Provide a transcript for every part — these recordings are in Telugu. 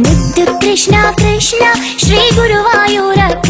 ముద్దు కృష్ణ కృష్ణ శ్రీ గురువాయూరప్ప.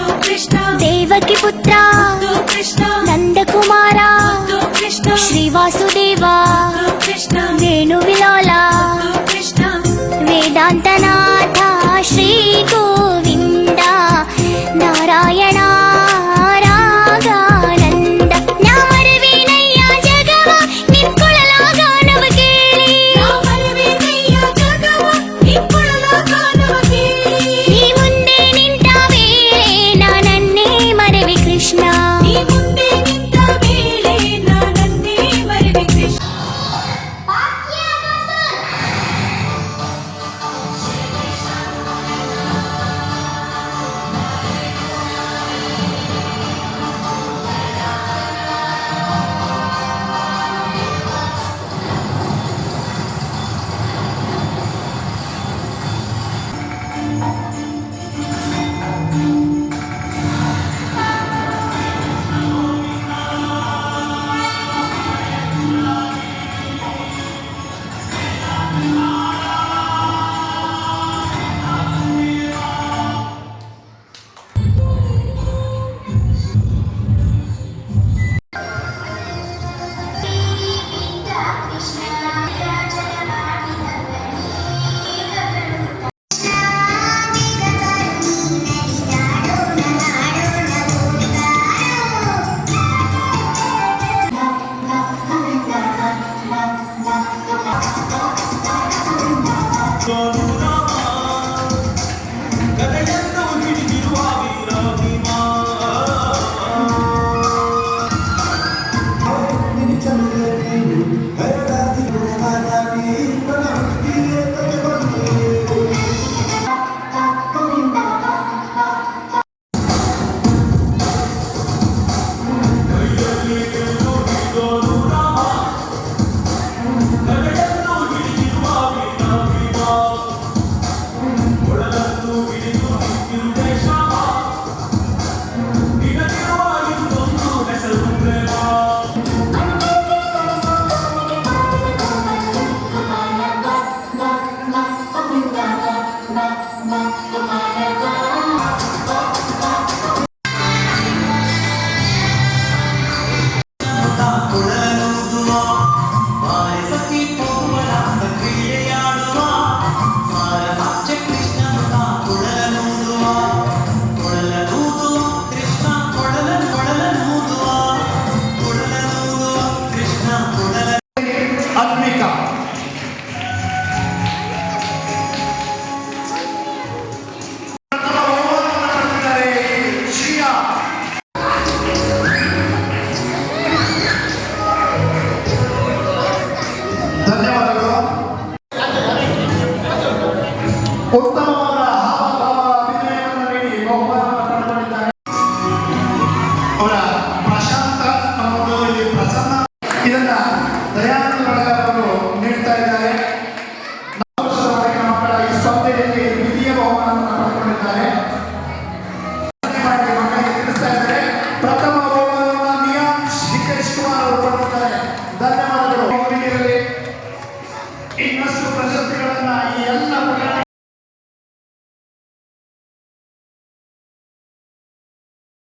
దేవకి పుత్ర నందకుమారా Srivasu ma ma ma ma